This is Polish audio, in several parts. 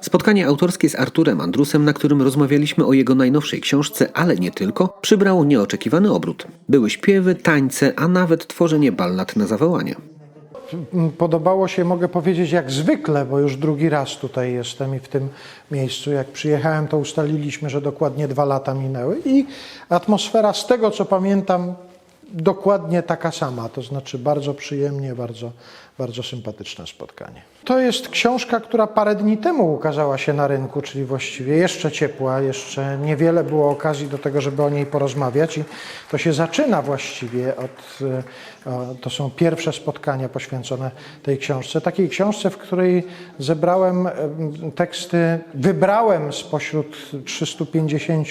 Spotkanie autorskie z Arturem Andrusem, na którym rozmawialiśmy o jego najnowszej książce, ale nie tylko, przybrało nieoczekiwany obrót. Były śpiewy, tańce, a nawet tworzenie ballad na zawołanie. Podobało się, mogę powiedzieć, jak zwykle, bo już drugi raz tutaj jestem i w tym miejscu. Jak przyjechałem, to ustaliliśmy, że dokładnie dwa lata minęły i atmosfera, z tego co pamiętam, dokładnie taka sama. To znaczy bardzo przyjemnie, bardzo, bardzo sympatyczne spotkanie. To jest książka, która parę dni temu ukazała się na rynku, czyli właściwie jeszcze ciepła, jeszcze niewiele było okazji do tego, żeby o niej porozmawiać i to się zaczyna właściwie od, e, to są pierwsze spotkania poświęcone tej książce. Takiej książce, w której zebrałem em, teksty, wybrałem spośród 350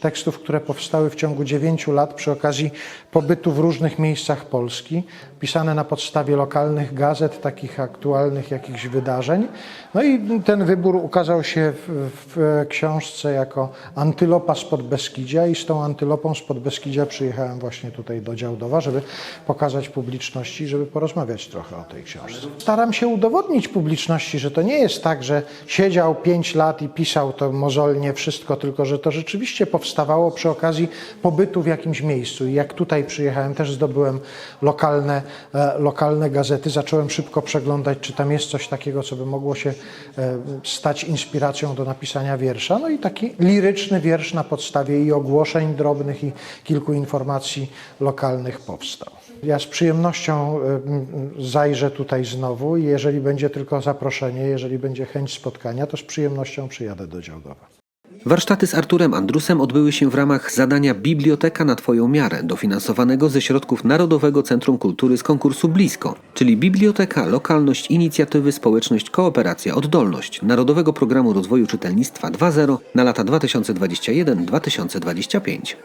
tekstów, które powstały w ciągu 9 lat przy okazji pobytu w różnych miejscach Polski, pisane na podstawie lokalnych gazet, takich aktualnych jakichś wydarzeń. No i ten wybór ukazał się w, w książce jako Antylopa spod Beskidzia i z tą antylopą spod Beskidzia przyjechałem właśnie tutaj do Działdowa, żeby pokazać publiczności, żeby porozmawiać trochę o tej książce. Staram się udowodnić publiczności, że to nie jest tak, że siedział 5 lat i pisał to mozolnie wszystko, tylko że to rzeczywiście powstawało przy okazji pobytu w jakimś miejscu. I jak tutaj przyjechałem, też zdobyłem lokalne, e, lokalne gazety, zacząłem szybko przeglądać, czy tam jest coś takiego, co by mogło się e, stać inspiracją do napisania wiersza. No i taki liryczny wiersz na podstawie i ogłoszeń drobnych, i kilku informacji lokalnych powstał. Ja z przyjemnością e, zajrzę tutaj znowu i jeżeli będzie tylko zaproszenie, jeżeli będzie chęć spotkania, to z przyjemnością przyjadę do Działdowa. Warsztaty z Arturem Andrusem odbyły się w ramach zadania Biblioteka na Twoją miarę, dofinansowanego ze środków Narodowego Centrum Kultury z konkursu Blisko, czyli Biblioteka, Lokalność, Inicjatywy, Społeczność, Kooperacja, Oddolność Narodowego Programu Rozwoju Czytelnictwa 2.0 na lata 2021-2025.